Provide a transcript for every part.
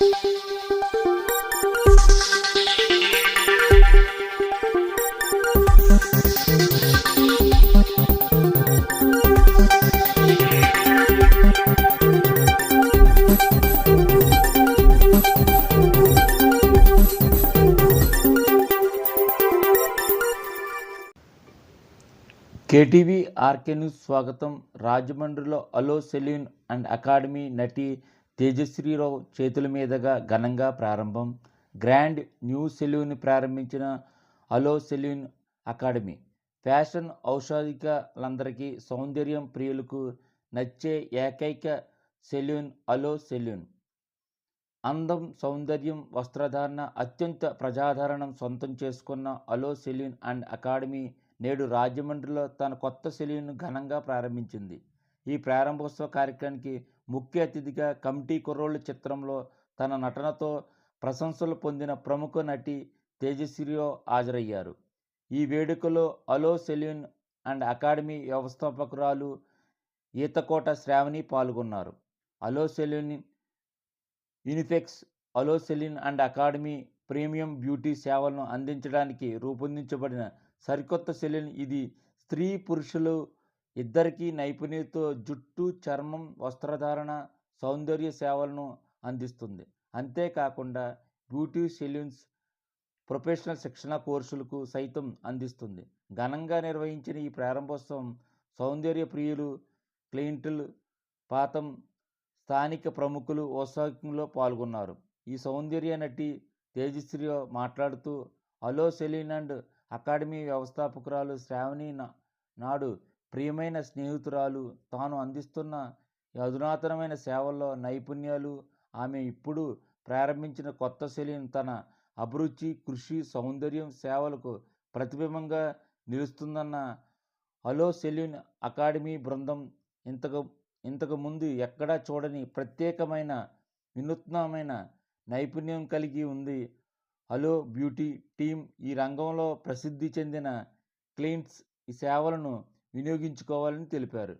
KTV RK news స్వాగతం. రాజమండ్రిలో అలో salon and academy నటి తేజశ్రీరావు చేతుల మీదుగా ఘనంగా ప్రారంభం. గ్రాండ్ న్యూ సెలూన్ ప్రారంభించిన అలో సెల్యూన్ అకాడమీ. ఫ్యాషన్ ఔషధికలందరికీ సౌందర్యం ప్రియులకు నచ్చే ఏకైక సెల్యూన్ అలో సెల్యూన్ అందం సౌందర్యం వస్త్రధారణ అత్యంత ప్రజాదరణం సొంతం చేసుకున్న అలో సెల్యూన్ అండ్ అకాడమీ నేడు రాజమండ్రిలో తన కొత్త సెల్యూన్ను ఘనంగా ప్రారంభించింది. ఈ ప్రారంభోత్సవ కార్యక్రమానికి ముఖ్య అతిథిగా కమిటీ కుర్రోళ్ళు చిత్రంలో తన నటనతో ప్రశంసలు పొందిన ప్రముఖ నటి తేజశ్రీరావు హాజరయ్యారు. ఈ వేడుకలో అలో సెలూన్ అండ్ అకాడమీ వ్యవస్థాపకురాలు ఈతకోట శ్రావణి పాల్గొన్నారు. Alo salon యూనిఫెక్స్ Alo salon and academy premium beauty సేవలను అందించడానికి రూపొందించబడిన సరికొత్త సెలూన్ ఇది స్త్రీ పురుషులు ఇద్దరికీ నైపుణ్యతో జుట్టు చర్మం వస్త్రధారణ సౌందర్య సేవలను అందిస్తుంది. అంతేకాకుండా బ్యూటీ సెల్యూన్స్ ప్రొఫెషనల్ శిక్షణ కోర్సులకు సైతం అందిస్తుంది. ఘనంగా నిర్వహించిన ఈ ప్రారంభోత్సవం సౌందర్య ప్రియులు క్లయింట్లు పాతం స్థానిక ప్రముఖులు ఉత్సాహంలో పాల్గొన్నారు. ఈ సౌందర్య నటి తేజశ్రీ మాట్లాడుతూ అలో సెలీన్ అండ్ అకాడమీ వ్యవస్థాపకురాలు శ్రావణి నాడు ప్రియమైన స్నేహితురాలు తాను అందిస్తున్న అధునాతనమైన సేవల్లో నైపుణ్యాలు ఆమె ఇప్పుడు ప్రారంభించిన కొత్త శైలిని తన అభిరుచి కృషి సౌందర్యం సేవలకు ప్రతిబింబంగా నిలుస్తుందన్న అలో సెల్యూన్ అకాడమీ బృందం ఇంతకు ఇంతకు ముందు ఎక్కడా చూడని ప్రత్యేకమైన వినూత్నమైన నైపుణ్యం కలిగి ఉంది. హలో బ్యూటీ టీం ఈ రంగంలో ప్రసిద్ధి చెందిన క్లయింట్స్ ఈ సేవలను వినియోగించుకోవాలని తెలిపారు.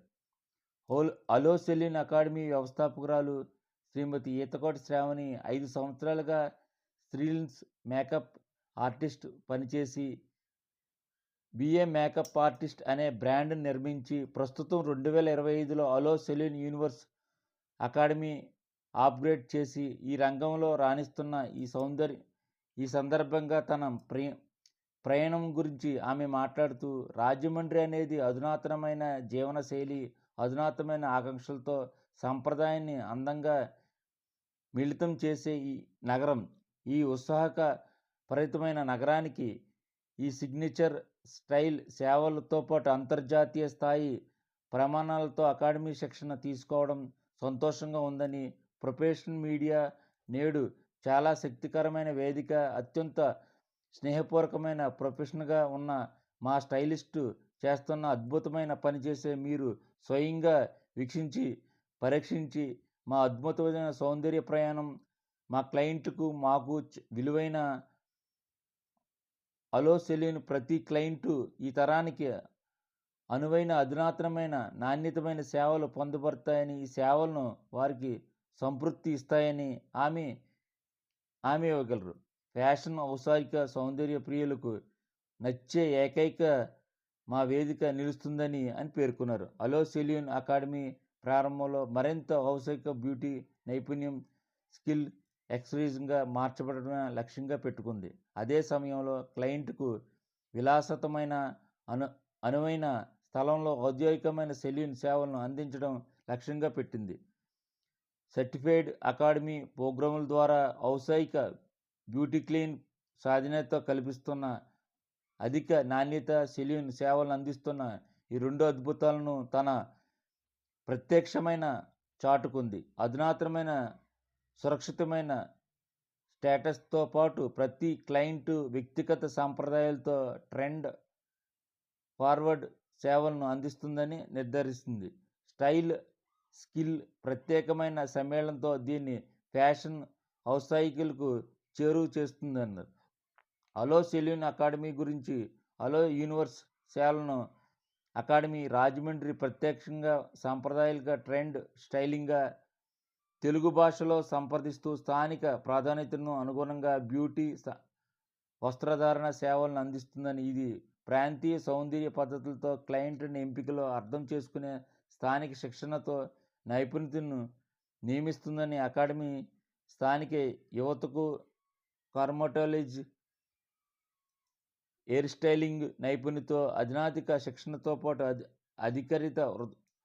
హోల్ అలో సెలిన్ అకాడమీ వ్యవస్థాపకురాలు శ్రీమతి ఈతకోటి శ్రావణి ఐదు సంవత్సరాలుగా స్త్రీలిన్స్ మేకప్ ఆర్టిస్ట్ పనిచేసి బిఏ మేకప్ ఆర్టిస్ట్ అనే బ్రాండ్ నిర్మించి ప్రస్తుతం రెండు వేల ఇరవై ఐదులో Alo salon universe academy upgrade చేసి ఈ రంగంలో రాణిస్తున్న ఈ సౌందర్య ఈ సందర్భంగా తన ప్రే ప్రయాణం గురించి ఆమె మాట్లాడుతూ రాజమండ్రి అనేది అధునాతనమైన జీవనశైలి అధునాతనమైన ఆకాంక్షలతో సంప్రదాయాన్ని అందంగా మిళితం చేసే ఈ నగరం. ఈ ఉత్సాహక పరితమైన నగరానికి ఈ సిగ్నేచర్ స్టైల్ సేవలతో పాటు అంతర్జాతీయ స్థాయి ప్రమాణాలతో అకాడమీ శిక్షణ తీసుకోవడం సంతోషంగా ఉందని ప్రొఫెషనల్ మీడియా నేడు చాలా శక్తికరమైన వేదిక అత్యంత స్నేహపూర్వకమైన ప్రొఫెషన్గా ఉన్న మా స్టైలిస్టు చేస్తున్న అద్భుతమైన పని చేసే మీరు స్వయంగా వీక్షించి పరీక్షించి మా అద్భుతమైన సౌందర్య ప్రయాణం మా క్లయింట్కు మాకు విలువైన అలో ప్రతి క్లయింటు ఈ తరానికి అనువైన అధునాతనమైన నాణ్యతమైన సేవలు పొందబడతాయని ఈ సేవలను వారికి సంతృప్తి ఇస్తాయని ఆమె ఆమె ఇవ్వగలరు. ఫ్యాషన్ ఔసారిక సౌందర్య ప్రియులకు నచ్చే ఏకైక మా వేదిక నిలుస్తుందని అని పేర్కొన్నారు. అలో సెల్యూన్ అకాడమీ ప్రారంభంలో మరింత ఔసారిక బ్యూటీ నైపుణ్యం స్కిల్ ఎక్సరీజ్గా మార్చబడమే లక్ష్యంగా పెట్టుకుంది. అదే సమయంలో క్లయింట్కు విలాసతమైన అను అనువైన స్థలంలో ఔద్యోగికమైన సెల్యూన్ సేవలను అందించడం లక్ష్యంగా పెట్టింది. సర్టిఫైడ్ అకాడమీ ప్రోగ్రాముల ద్వారా ఔసాయిక బ్యూటీ క్లీన్ సాధనతో కల్పిస్తున్న అధిక నాణ్యత సెల్యూన్ సేవలను అందిస్తున్న ఈ రెండు అద్భుతాలను తన ప్రత్యక్షమైన చాటుకుంది. అధునాతనమైన సురక్షితమైన స్టేటస్తో పాటు ప్రతి క్లయింట్ వ్యక్తిగత సాంప్రదాయాలతో ట్రెండ్ ఫార్వర్డ్ సేవలను అందిస్తుందని నిర్ధారిస్తుంది. స్టైల్ స్కిల్ ప్రత్యేకమైన సమ్మేళనంతో దీన్ని ఫ్యాషన్ ఔత్సాహికులకు చేరువ చేస్తుందన్నారు. అలో సెల్యూన్ అకాడమీ గురించి అలో యూనివర్స్ సేవలను అకాడమీ రాజమండ్రి ప్రత్యక్షంగా సాంప్రదాయాలుగా ట్రెండ్ స్టైలింగ్గా తెలుగు భాషలో సంప్రదిస్తూ స్థానిక ప్రాధాన్యతను అనుగుణంగా బ్యూటీ స- వస్త్రధారణ సేవలను అందిస్తుందని ఇది ప్రాంతీయ సౌందర్య పద్ధతులతో క్లయింట్ని ఎంపికలో అర్థం చేసుకునే స్థానిక శిక్షణతో నైపుణ్యతను నియమిస్తుందని అకాడమీ స్థానిక యువతకు కార్మటోలజీ హెయిర్ స్టైలింగ్ నైపుణ్యతో అధునాతిక శిక్షణతో పాటు అధి అధికరిత వృ-